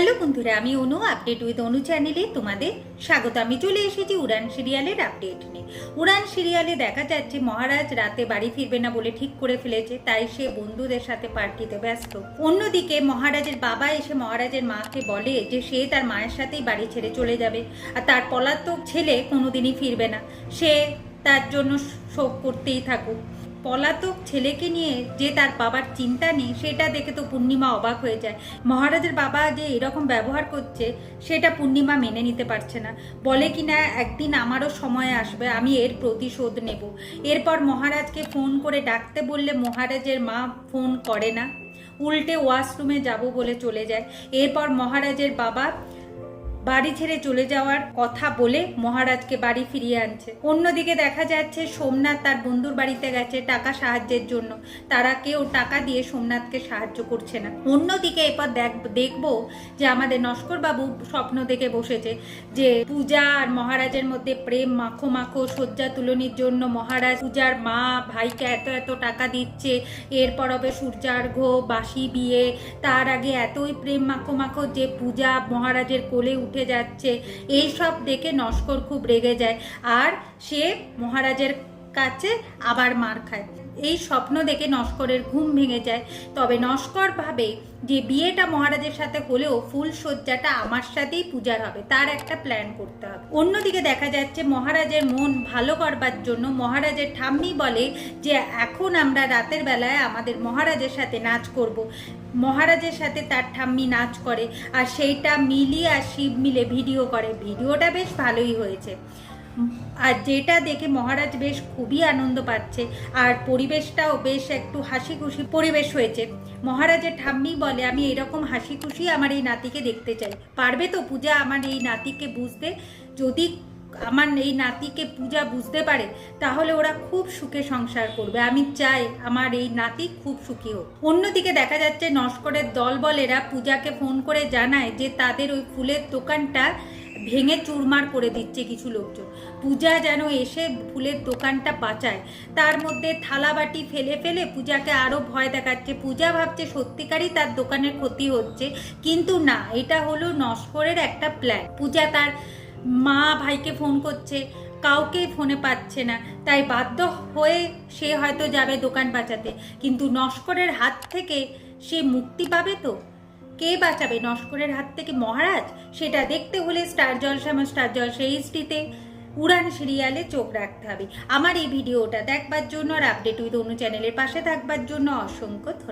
Hello বন্ধুরা, আমি অনু update with অনু চ্যানেলে তোমাদের স্বাগত। আমি চলে এসেছি উড়ান সিরিয়ালের আপডেট নিয়ে। উড়ান সিরিয়ালে দেখা যাচ্ছে মহারাজ রাতে বাড়ি ফিরবে না বলে ঠিক করে ফেলেছে, তাই সে বন্ধুদের সাথে পার্টিতে ব্যস্ত। অন্যদিকে মহারাজের বাবা এসে মহারাজের মাকে বলে যে সে তার মায়ের সাথেই বাড়ি ছেড়ে চলে যাবে, আর তার পলাতক ছেলে কোনোদিনই ফিরবে না। সে তার জন্য শোক করতেই থাকুক। পলাতক ছেলেকে নিয়ে যে তার বাবার চিন্তা নেই, সেটা দেখে তো পূর্ণিমা অবাক হয়ে যায়। মহারাজের বাবা যে এরকম ব্যবহার করছে, সেটা পূর্ণিমা মেনে নিতে পারছে না। বলে কি না, একদিন আমারও সময় আসবে, আমি এর প্রতিশোধ নেব। এরপর মহারাজকে ফোন করে ডাকতে বললে মহারাজের মা ফোন করে না। উল্টে ওয়াশরুমে যাব বলে চলে যায়। এরপর মহারাজের বাবা বাড়ি ছেড়ে চলে যাওয়ার কথা বলে মহারাজকে বাড়ি ফিরিয়ে আনছে। অন্যদিকে দেখা যাচ্ছে সোমনাথ তার বন্ধুর বাড়িতে গেছে টাকা সাহায্যের জন্য। তারা কেউ টাকা দিয়ে সোমনাথকে সাহায্য করছে না। অন্যদিকে এরপর দেখ, দেখব যে আমাদের নস্কর বাবু স্বপ্ন দেখে বসেছে যে পূজা আর মহারাজের মধ্যে প্রেম মাখো মাখো শয্যা তুলনির জন্য মহারাজ পূজার মা ভাইকে এত এত টাকা দিচ্ছে। এরপর হবে সূর্যার্ঘ বাসি বিয়ে। তার আগে এতই প্রেম মাখো মাখো যে পূজা মহারাজের কোলে উঠে যাচ্ছে। এই সব দেখে নস্কর খুব রেগে যায়। আর সে মহারাজের কাছে আবার মার খায়। এই স্বপ্ন দেখে নস্করের ঘুম ভেঙে যায়। তবে নস্কর ভাবে যে বিয়েটা মহারাজের সাথে হলেও ফুল সজ্জাটা আমার সাথেই পূজার হবে, তার একটা প্ল্যান করতে হবে। অন্যদিকে দেখা যাচ্ছে মহারাজের মন ভালো করবার জন্য মহারাজের ঠাম্মি বলে যে, এখন আমরা রাতের বেলায় আমাদের মহারাজের সাথে নাচ করব। মহারাজের সাথে তার ঠাম্মি নাচ করে আর সেইটা মিলি আর শিব মিলে ভিডিও করে। ভিডিওটা বেশ ভালোই হয়েছে। আর যেটা দেখে মহারাজ বেশ খুবই আনন্দ পাচ্ছে, আর পরিবেশটাও বেশ একটু হাসি খুশি পরিবেশ হয়েছে। মহারাজের ঠাম্মি বলে, আমি এরকম হাসি খুশি আমার এই নাতিকে দেখতে চাই। পারবে তো পূজা আমার এই নাতিকে বুঝতে? যদি আমার এই নাতিকে পূজা বুঝতে পারে, তাহলে ওরা খুব সুখে সংসার করবে। আমি চাই আমার এই নাতি খুব সুখী হোক। অন্যদিকে দেখা যাচ্ছে নস্করের দলবলেরা পূজাকে ফোন করে জানায় যে তাদের ওই ফুলের দোকানটা ভেঙে চুরমার করে দিচ্ছে কিছু লোকজন। পূজা যেন এসে ফুলের দোকানটা বাঁচায়, তার মধ্যে থালাবাটি ফেলে ফেলে পূজাকে আরও ভয় দেখাচ্ছে। পূজা ভাবছে সত্যিকারই তার দোকানের ক্ষতি হচ্ছে, কিন্তু না, এটা হলো নস্করের একটা প্ল্যান পূজা তার মা ভাইকে ফোন করছে, কাউকে ফোনে পাচ্ছে না। তাই বাধ্য হয়ে সে হয়তো যাবে দোকান বাঁচাতে। কিন্তু নস্করের হাত থেকে সে মুক্তি পাবে তো? কে বাঁচাবে? নস্করের হাত থেকে মহারাজ? সেটা দেখতে হলে স্টার জলসা আমার স্টার জলসা এইচডিতে উড়ান সিরিয়ালে চোখ রাখতে হবে। আমার এই ভিডিওটা দেখবার জন্য আর আপডেট উইথ অন্য চ্যানেলের পাশে থাকবার জন্য অসংখ্য ধন্যবাদ।